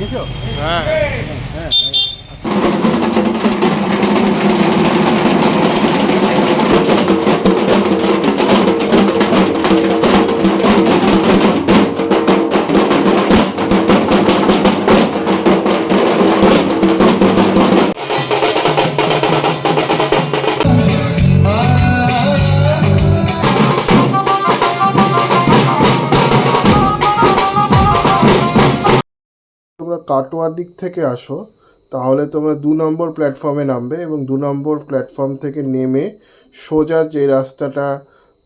বুঝেছ হ্যাঁ হ্যাঁ কাটোয়ার দিক থেকে আসো, তাহলে তোমরা দু নম্বর প্ল্যাটফর্মে নামবে এবং দু নম্বর প্ল্যাটফর্ম থেকে নেমে সোজা যে রাস্তাটা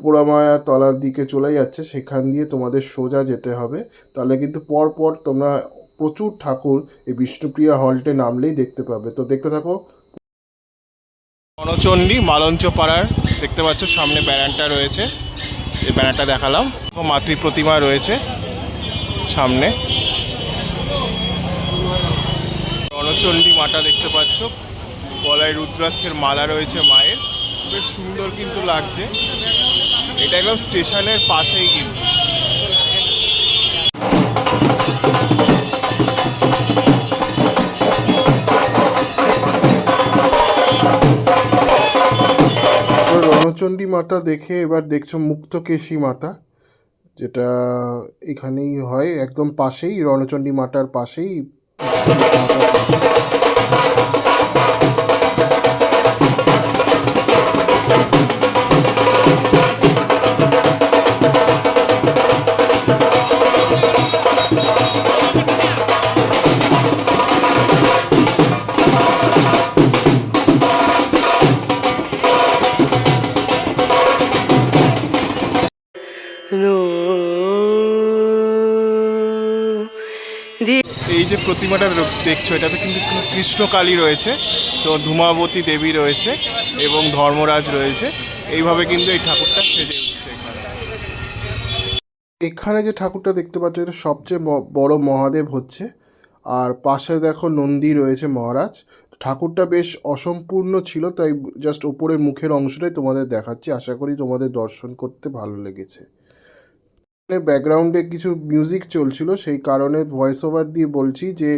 পোড়ামায়া তলার দিকে চলে যাচ্ছে, সেখান দিয়ে তোমাদের সোজা যেতে হবে। তাহলে কিন্তু পর পর তোমরা প্রচুর ঠাকুর এই বিষ্ণুপ্রিয়া হলটে নামলেই দেখতে পাবে। তো দেখতে থাকো। রণচণ্ডী মালঞ্চ পাড়ার দেখতে পাচ্ছ সামনে ব্যানারটা রয়েছে। এই ব্যানারটা দেখালাম। মাতৃ প্রতিমা রয়েছে সামনে। রণচণ্ডী মাটা দেখতে পাচ্ছ। গলায় রুদ্রাক্ষের মালা রয়েছে মায়ের। বেশ সুন্দর কিন্তু লাগছে। এটা একদম স্টেশনের পাশেই কিন্তু। রণচণ্ডী মাতা দেখে এবার দেখছ মুক্তকেশী মাতা যেটা এখানেই হয়, একদম পাশেই, রণচণ্ডী মাতার পাশেই। No. এই যে প্রতিমাটা দেখছ এটাতে কিন্তু কৃষ্ণকালী রয়েছে তো ধূমাবতী দেবী রয়েছে এবং ধর্মরাজ রয়েছে। এইভাবে কিন্তু এই ঠাকুরটা সেজে উঠছে এখানে। এখানে যে ঠাকুরটা দেখতে পাচ্ছ এটা সবচেয়ে ম- বড় মহাদেব হচ্ছে। আর পাশে দেখো নন্দী রয়েছে মহারাজ। ঠাকুরটা বেশ অসম্পূর্ণ ছিল তাই জাস্ট ওপরের মুখের অংশটাই তোমাদের দেখাচ্ছি। আশা করি তোমাদের দর্শন করতে ভালো লেগেছে। ব্যাকগ্রাউন্ডে কিছু মিউজিক চলছিল, সেই কারণে ভয়েস ওভার দিয়ে বলছি যে,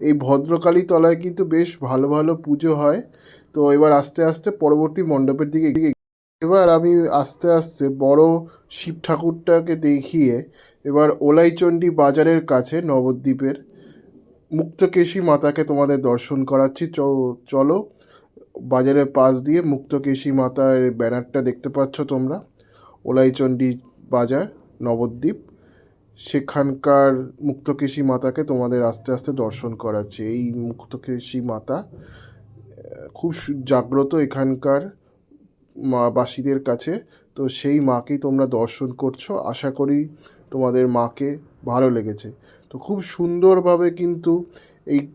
এই ভদ্রকালী তলায় কিন্তু বেশ ভালো ভালো পুজো হয়। তো এবার আস্তে আস্তে পরবর্তী মণ্ডপের দিকে এবার আমি আস্তে আস্তে বড় শিব ঠাকুরটাকে দেখিয়ে এবার ওলাইচণ্ডী বাজারের কাছে নবদ্বীপের মুক্তকেশী মাতাকে তোমাদের দর্শন করাচ্ছি। চলো বাজারের পাশ দিয়ে মুক্তকেশী মাতার ব্যানারটা দেখতে পাচ্ছ তোমরা, ওলাইচণ্ডী বাজার। নবদ্বীপ, সেখানকার মুক্তকেশী মাতাকে তোমাদের আস্তে আস্তে দর্শন করাচ্ছি। এই মুক্তকেশী মাতা খুব জাগ্রত এখানকার মা, বাসীদের কাছে। তো সেই মাকেই তোমরা দর্শন করছ। আশা করি তোমাদের মাকে ভালো লেগেছে। তো খুব সুন্দরভাবে কিন্তু এই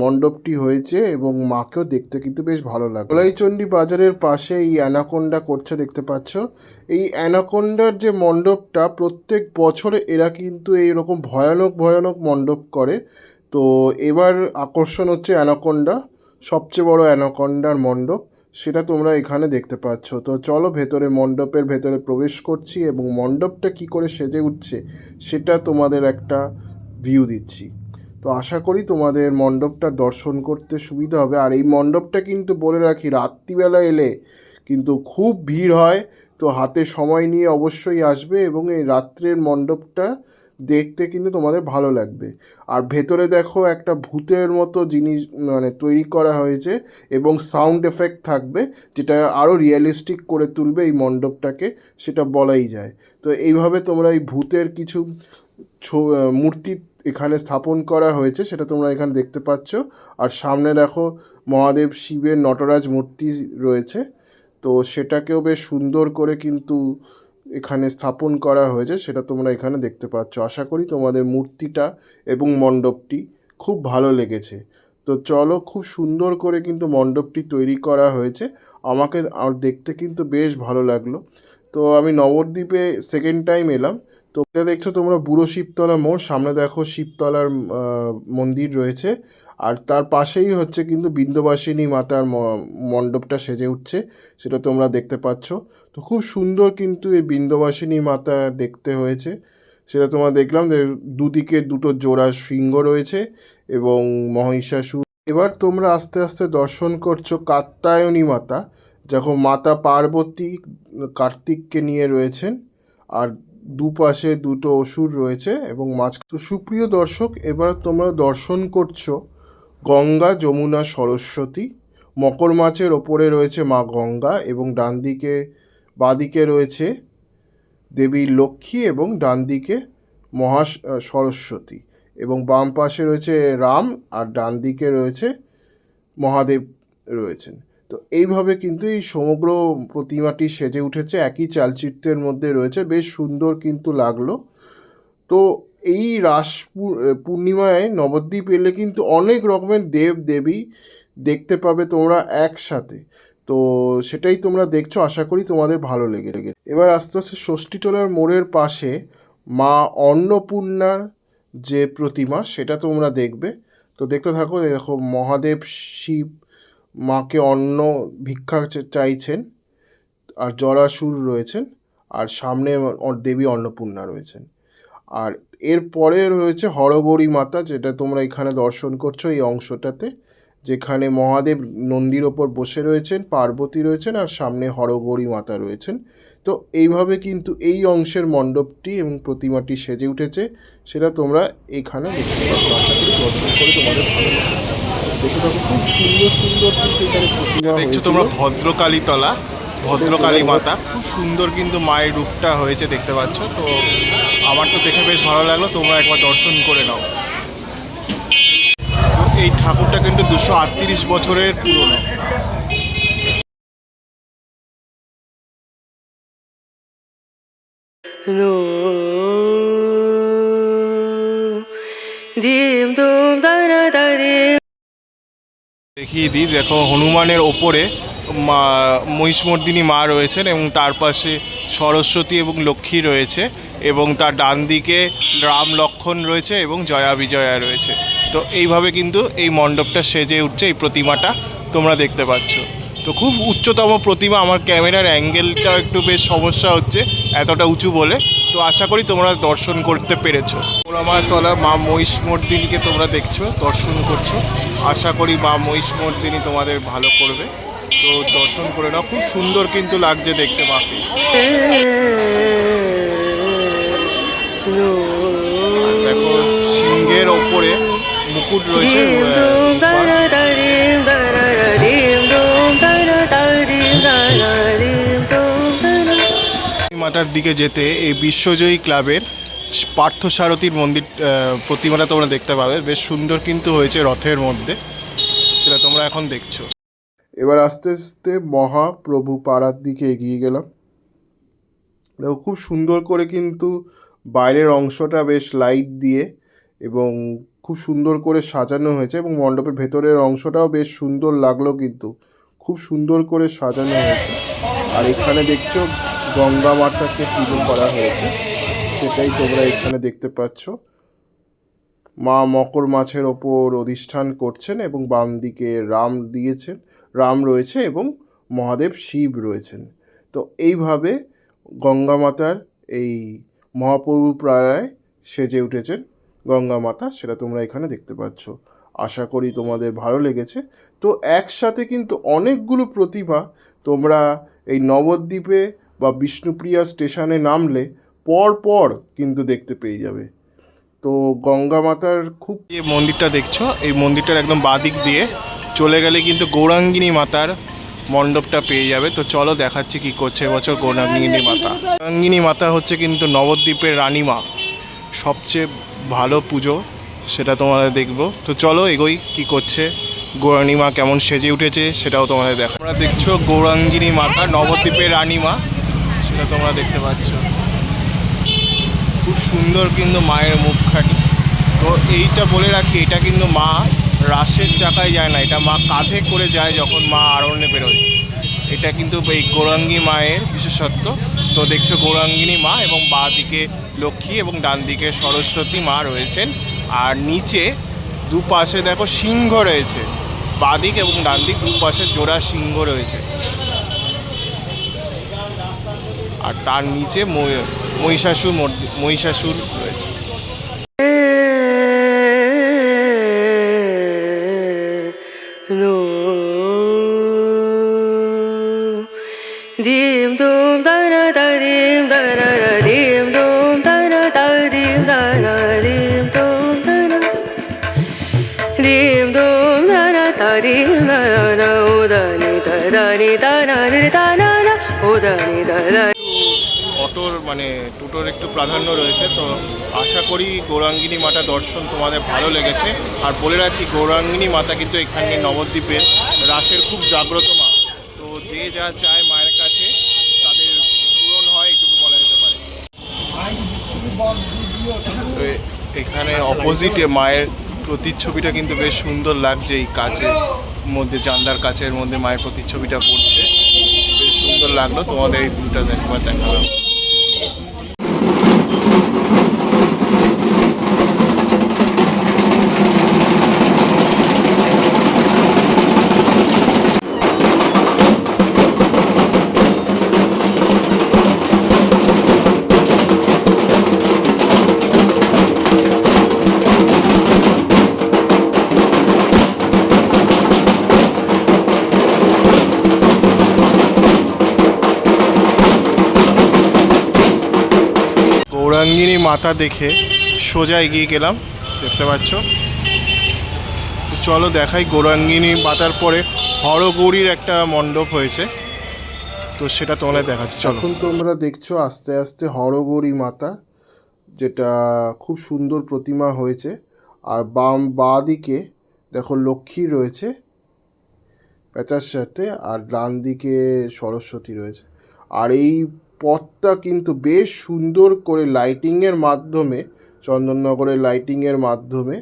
মণ্ডপটি হয়েছে এবং মাকেও দেখতে কিন্তু বেশ ভালো লাগে গোলাইচণ্ডী বাজারের পাশে এই অ্যানাকোন্ডা করছে দেখতে পাচ্ছ। এই অ্যানাকোন্ডার যে মণ্ডপটা প্রত্যেক বছরে এরা কিন্তু এইরকম ভয়ানক ভয়ানক মণ্ডপ করে। তো এবার আকর্ষণ হচ্ছে অ্যানাকোন্ডা, সবচেয়ে বড় অ্যানাকোন্ডার মণ্ডপ, সেটা তোমরা এখানে দেখতে পাচ্ছ। তো চলো ভেতরে মণ্ডপের ভেতরে প্রবেশ করছি এবং মণ্ডপটা কি করে সেজে উঠছে, সেটা তোমাদের একটা ভিউ দিচ্ছি। তো আশা করি তোমাদের মণ্ডপটা দর্শন করতে সুবিধা হবে। আর এই মণ্ডপটা কিন্তু বলে রাখি, রাত্রিবেলা এলে কিন্তু খুব ভিড় হয়। তো হাতে সময় নিয়ে অবশ্যই আসবে এবং এই রাত্রের মণ্ডপটা দেখতে কিন্তু তোমাদের ভালো লাগবে। আর ভেতরে দেখো একটা ভূতের মতো জিনিস মানে তৈরি করা হয়েছে এবং সাউন্ড এফেক্ট থাকবে, যেটা আরও রিয়েলিস্টিক করে তুলবে এই মণ্ডপটাকে, সেটা বলাই যায়। তো এইভাবে তোমরা এই ভূতের কিছু মূর্তি এখানে স্থাপন করা হয়েছে, সেটা তোমরা এখানে দেখতে পাচ্ছ। আর সামনে দেখো মহাদেব শিবের নটরাজ মূর্তি রয়েছে। তো সেটাকেও বেশ সুন্দর করে কিন্তু এখানে স্থাপন করা হয়েছে, সেটা তোমরা এখানে দেখতে পাচ্ছ। আশা করি তোমাদের মূর্তিটা এবং মণ্ডপটি খুব ভালো লেগেছে। তো চলো খুব সুন্দর করে কিন্তু মণ্ডপটি তৈরি করা হয়েছে। আমাকে দেখতে কিন্তু বেশ ভালো লাগল। তো আমি নবদ্বীপে সেকেন্ড টাইম এলাম। তো এটা দেখছ তোমরা বুড়ো শিবতলা মোড়, সামনে দেখো শিবতলার মন্দির রয়েছে। আর তার পাশেই হচ্ছে কিন্তু বিন্দবাসিনী মাতার মণ্ডপটা সেজে উঠছে, সেটা তোমরা দেখতে পাচ্ছ। তো খুব সুন্দর কিন্তু এই বিন্দবাসিনী মাতা দেখতে হয়েছে। সেটা তোমার দেখলাম যে দুদিকে দুটো জোড়া শৃঙ্গ রয়েছে এবং মহিষাসুর। এবার তোমরা আস্তে আস্তে দর্শন করছ কাত্তায়নী মাতা। যখন মাতা পার্বতী কার্তিককে নিয়ে রয়েছেন। আর দুপাশে দুটো অসুর রয়েছে এবং মাঝ তো সুপ্রিয় দর্শক, এবার তোমরা দর্শন করছ গঙ্গা যমুনা সরস্বতী। মকর মাছের ওপরে রয়েছে মা গঙ্গা এবং ডান দিকে বাঁদিকে রয়েছে দেবী লক্ষ্মী এবং ডান দিকে মহা সরস্বতী এবং বাম পাশে রয়েছে রাম আর ডান দিকে রয়েছে মহাদেব রয়েছেন। তো এইভাবে কিন্তু এই সমগ্র প্রতিমাটি সেজে উঠেছে, একই চালচিত্রের মধ্যে রয়েছে, বেশ সুন্দর কিন্তু লাগল। তো এই রাস পূর্ণিমায় নবদ্বীপ এলে কিন্তু অনেক রকমের দেব দেবী দেখতে পাবে তোমরা একসাথে। তো সেটাই তোমরা দেখছ, আশা করি তোমাদের ভালো লেগে লেগে এবার আস্তে আস্তে ষষ্ঠীটোলার মোড়ের পাশে মা অন্নপূর্ণার যে প্রতিমা, সেটা তোমরা দেখবে। তো দেখতে থাকো দেখো মহাদেব শিব মাকে অন্ন ভিক্ষা চাইছেন আর জরাসুর রয়েছেন আর সামনে দেবী অন্নপূর্ণা রয়েছেন। আর এরপরে রয়েছে হরগৌরী মাতা, যেটা তোমরা এখানে দর্শন করছ এই অংশটাতে, যেখানে মহাদেব নন্দীর ওপর বসে রয়েছেন, পার্বতী রয়েছেন আর সামনে হরগৌরী মাতা রয়েছেন। তো এইভাবে কিন্তু এই অংশের মণ্ডপটি এবং প্রতিমাটি সেজে উঠেছে, সেটা তোমরা এখানে দেখতে পাচ্ছ আশা করি দর্শন করে তোমাদের ভালো লাগবে থাকো খুব সুন্দর সুন্দর কিন্তু এখানে প্রতিমা দেখছ তোমরা ভদ্রকালী তলা ভদ্রকালী মাতা। খুব সুন্দর কিন্তু মায়ের রূপটা হয়েছে দেখতে পাচ্ছ। তো আমার তো দেখে বেশ ভালো লাগল তোমরা একবার দর্শন করে নাও। এই ঠাকুরটা কিন্তু দুশো আটত্রিশ বছরের পুরনো। No. দেখিয়ে দিই, দেখো হনুমানের ওপরে মা, মহিষমর্দিনী মা রয়েছেন এবং তার পাশে সরস্বতী এবং লক্ষ্মী রয়েছে এবং তার ডান দিকে রাম লক্ষণ রয়েছে এবং জয়া বিজয়া রয়েছে। তো এইভাবে কিন্তু এই মণ্ডপটা সেজে উঠছে, এই প্রতিমাটা তোমরা দেখতে পাচ্ছ। তো খুব উচ্চতম প্রতিমা আমার ক্যামেরার অ্যাঙ্গেলটা একটু বেশ সমস্যা হচ্ছে এতটা উঁচু বলে। তো আশা করি তোমরা দর্শন করতে পেরেছ। আমার তলা মা মহিষমর্দিনীকে তোমরা দেখছ দর্শন করছ। আশা করি মা মহিষমর্দিনী তোমাদের ভালো করবে। তো দর্শন করে নাও খুব সুন্দর কিন্তু লাগছে দেখতে মাকে. দেখো সিংহের ওপরে মুকুট রয়েছে মাতার দিকে যেতে এই বিশ্বজয়ী ক্লাবের পার্থসারথীর মন্দির প্রতিমাটা তোমরা দেখতে পাবে। বেশ সুন্দর কিন্তু হয়েছে রথের মধ্যে। সেটা তোমরা এখন দেখছ। এবার আস্তে আস্তে মহাপ্রভু পাড়ার দিকে এগিয়ে গেলাম। দেখো, খুব সুন্দর করে কিন্তু বাইরের অংশটা বেশ লাইট দিয়ে এবং খুব সুন্দর করে সাজানো হয়েছে এবং মণ্ডপের ভেতরের অংশটাও বেশ সুন্দর লাগল কিন্তু। খুব সুন্দর করে সাজানো হয়েছে। আর এখানে দেখছ গঙ্গা মাতাকে পুজো করা হয়েছে। সেটাই তোমরা এখানে দেখতে পাচ্ছ। মা মকর মাছের ওপর অধিষ্ঠান করছেন এবং বাম দিকে রাম দিয়েছেন। রাম রয়েছে এবং মহাদেব শিব রয়েছেন। তো এইভাবে গঙ্গা মাতার এই মহাপ্রভু প্রায় সেজে উঠেছেন। গঙ্গা মাতা, সেটা তোমরা এখানে দেখতে পাচ্ছ। আশা করি তোমাদের ভালো লেগেছে। তো একসাথে কিন্তু অনেকগুলো প্রতিমা তোমরা এই নবদ্বীপে বা বিষ্ণুপ্রিয়া স্টেশনে নামলে পর পর কিন্তু দেখতে পেয়ে যাবে। তো গঙ্গা মাতার খুব এই মন্দিরটা দেখছ? এই মন্দিরটার একদম বাদিক দিয়ে চলে গেলে কিন্তু গৌরাঙ্গিনী মাতার মণ্ডপটা পেয়ে যাবে। তো চলো দেখাচ্ছি কি করছে এবছর গৌরাঙ্গিনী মাতা। গৌরাঙ্গিনী মাতা হচ্ছে কিন্তু নবদ্বীপের রানীমা। সবচেয়ে ভালো পুজো সেটা তোমাদের দেখব। তো চলো এগোই কি করছে। গৌরাঙ্গী মা কেমন সেজে উঠেছে সেটাও তোমাদের দেখো। তোমরা দেখছ গৌরাঙ্গিনী মাতা নবদ্বীপের রানীমা। সেটা তোমরা দেখতে পাচ্ছ। খুব সুন্দর কিন্তু মায়ের মুখখানি। তো এইটা বলে রাখি, এটা কিন্তু মা রাসের চাকায় যায় না, এটা মা কাঁধে করে যায় যখন মা আরণ্যে বেরোয়। এটা কিন্তু এই গৌরাঙ্গী মায়ের বিশেষত্ব। তো দেখছ গৌরাঙ্গিনী মা এবং বাঁ দিকে লক্ষ্মী এবং ডান দিকে সরস্বতী মা রয়েছেন। আর নিচে দুপাশে দেখো সিংহ রয়েছে। বাদিক এবং ডান দিক দুপাশে জোড়া সিংহ রয়েছে। আর তার নিচে মহিষাসুর মহিষাসুর রয়েছে dim dum da da da dim da da da dim dum da da da dim da da dim dum da da dim dum da da da dim da da da o da ni da da ni da na di da na na o da ni da da মানে টোটোর একটু প্রাধান্য রয়েছে, তো আশা করি গৌরাঙ্গিনী মাতা দর্শন তোমাদের ভালো লেগেছে। আর বলে রাখি, গৌরাঙ্গিনী মাতা কিন্তু এখানে নবদ্বীপের রাসের খুব জাগ্রত মা। তো যে যা চায় মায়ের কাছে, তাদের পূরণ হয়, এটুকু বলা যেতে পারে। এখানে অপোজিটে মায়ের প্রতিচ্ছবিটা কিন্তু বেশ সুন্দর লাগছে, এই কাচের মধ্যে, জানলার কাচের মধ্যে মায়ের প্রতিচ্ছবিটা পড়ছে। বেশ সুন্দর লাগল, তোমাদের এই ভিউটা একবার দেখালাম। মাতা দেখে সোজা এগিয়ে গেলাম, দেখতে পাচ্ছ? চলো দেখাই, গৌরাঙ্গিনী মাতার পরে হরগৌরীর একটা মণ্ডপ হয়েছে। তো সেটা তোমাদের দেখাচ্ছি, চলো। এখন তোমরা দেখছ আস্তে আস্তে হরগৌরী মাতা, যেটা খুব সুন্দর প্রতিমা হয়েছে। আর বাম বাঁ দিকে দেখো লক্ষ্মী রয়েছে প্যাঁচার সাথে, আর ডান দিকে সরস্বতী রয়েছে। আর এই পথটা কিন্তু বেশ সুন্দর করে লাইটিংয়ের মাধ্যমে, চন্দননগরের লাইটিংয়ের মাধ্যমে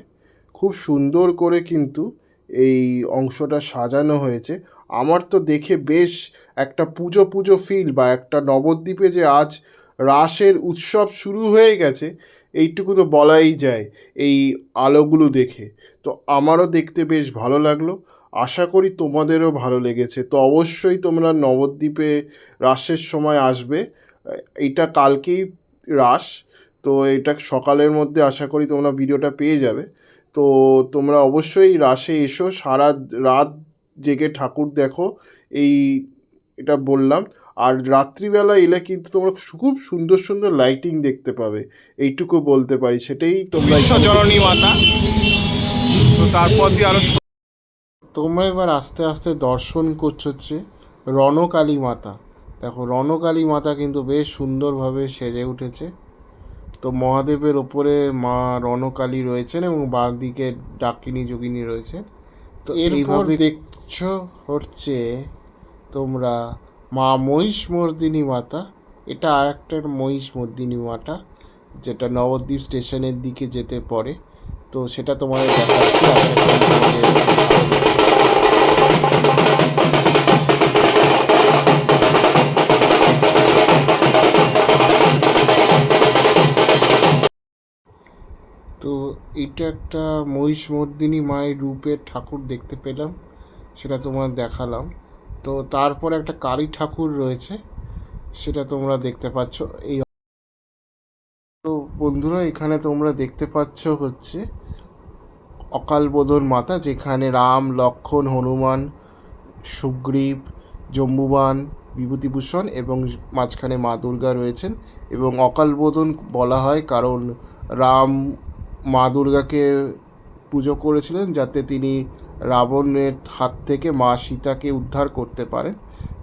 খুব সুন্দর করে কিন্তু এই অংশটা সাজানো হয়েছে। আমার তো দেখে বেশ একটা পুজো পুজো ফিল বা একটা নবদ্বীপে যে আজ রাসের উৎসব শুরু হয়ে গেছে, এইটুকু তো বলাই যায় এই আলোগুলো দেখে। তো আমারও দেখতে বেশ ভালো লাগল। আশা করি তোমাদেরও ভালো লেগেছে। তো অবশ্যই তোমরা নবদ্বীপে রাসের সময় আসবে। এটা কালকেই রাস। তো এটা সকালের মধ্যে আশা করি তোমরা ভিডিওটা পেয়ে যাবে। তো তোমরা অবশ্যই রাসে এসো। সারা রাত জেগে ঠাকুর দেখো। এই এটা বললাম। আর রাত্রিবেলা এলে কিন্তু তোমরা খুব সুন্দর সুন্দর লাইটিং দেখতে পাবে। এইটুকু বলতে পারি। সেটাই তোমরা তো তারপর দিয়ে আরও তোমরা এবার আস্তে আস্তে দর্শন করছ হচ্ছে রণকালী মাতা। দেখো রণকালী মাতা কিন্তু বেশ সুন্দরভাবে সেজে উঠেছে। তো মহাদেবের ওপরে মা রণকালী রয়েছেন এবং বাঁ দিকে ডাকিনী যোগিনী রয়েছে তো এইভাবে দেখছ হচ্ছে তোমরা মা মহিষমর্দিনী মাতা। এটা আর একটা মহিষমর্দিনী মাতা যেটা নবদ্বীপ স্টেশনের দিকে যেতে পড়ে। তো সেটা তোমাদের দেখাচ্ছি। তো এটা একটা মহিষমর্দিনী মায়ের রূপের ঠাকুর দেখতে পেলাম, সেটা তোমার দেখালাম। তো তারপরে একটা কালী ঠাকুর রয়েছে, সেটা তোমরা দেখতে পাচ্ছ। এই তো বন্ধুরা, এখানে তোমরা দেখতে পাচ্ছ হচ্ছে অকালবোধন মাতা, যেখানে রাম, লক্ষণ, হনুমান সুগ্রীব, জম্বুবান, বিভূতিভূষণ এবং মাঝখানে মা দুর্গা রয়েছেন এবং অকালবোধন বলা হয় কারণ রাম মা দুর্গাকে পুজো করেছিলেন যাতে তিনি রাবণের হাত থেকে মা সীতাকে উদ্ধার করতে পারেন।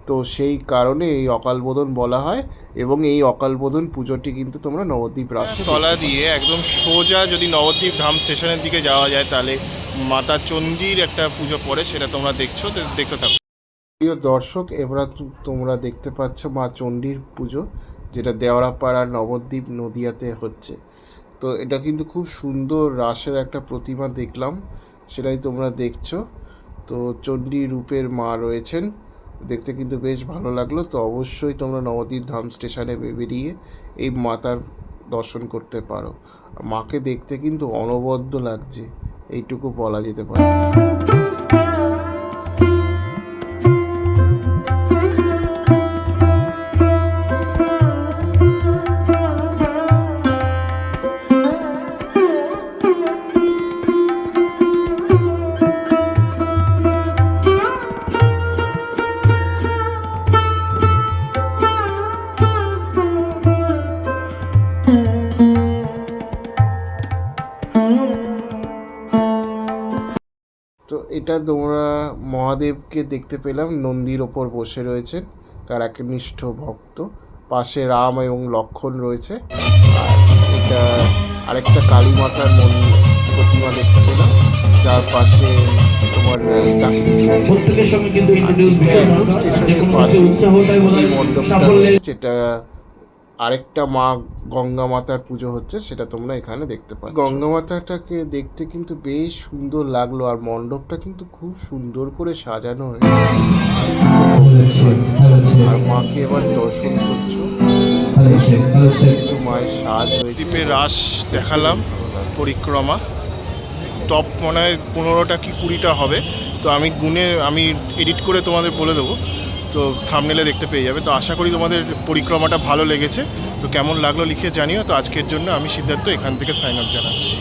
তো সেই কারণে এই অকালবোধন বলা হয় এবং এই অকালবোধন পুজোটি কিন্তু তোমরা নবদ্বীপ রাসে তলা দিয়ে একদম সোজা যদি নবদ্বীপ ধাম স্টেশনের দিকে যাওয়া যায় তাহলে মাতা চণ্ডীর একটা পুজো পড়ে, সেটা তোমরা দেখছ দেখতে থাকো। প্রিয় দর্শক, এবার তোমরা দেখতে পাচ্ছ মা চণ্ডীর পুজো, যেটা দেওয়ারাপাড়া নবদ্বীপ নদিয়াতে হচ্ছে। তো এটা কিন্তু খুব সুন্দর রাসের একটা প্রতিমা দেখলাম, সেটাই তোমরা দেখছ। তো চণ্ডী রূপের মা রয়েছেন, দেখতে কিন্তু বেশ ভালো লাগল। তো অবশ্যই তোমরা নবদ্বীপ ধাম স্টেশনে বেরিয়ে এই মাতার দর্শন করতে পারো। মাকে দেখতে কিন্তু অনবদ্য লাগছে। এইটুকু বলা যেতে পারে Mm-hmm. এটা তোমরা মহাদেবকে দেখতে পেলাম নন্দীর ওপর বসে রয়েছেন তার একনিষ্ঠ ভক্ত পাশে রাম এবং লক্ষণ রয়েছে আর এটা আরেকটা কালী মাতার মন্দির প্রতিমা দেখতে পেলাম যার পাশে তোমার প্রত্যেকের সঙ্গে কিন্তু স্টেশনের পাশে হয় মণ্ডপটা রয়েছে, যেটা আরেকটা মা গঙ্গা মাতার পুজো হচ্ছে, সেটা তোমরা এখানে দেখতে পাচ্ছ। গঙ্গা মাতাটাকে দেখতে কিন্তু বেশ সুন্দর লাগল, আর মণ্ডপটা কিন্তু খুব সুন্দর করে সাজানো হয়েছে। আর মাকে এবার দর্শন করছ। মায়ের সাজ হয়েছে। রাস দেখালাম, পরিক্রমা। টপ মনে হয় পনেরোটা কি কুড়িটা হবে, তো আমি গুনে, আমি এডিট করে তোমাদের বলে দেবো। তো থামনেলে দেখতে পেয়ে যাবে। তো আশা করি তোমাদের পরিক্রমাটা ভালো লেগেছে। তো কেমন লাগল লিখে জানিও। তো আজকের জন্য আমি সিদ্ধার্থ এখান থেকে সাইন আপ জানাচ্ছি।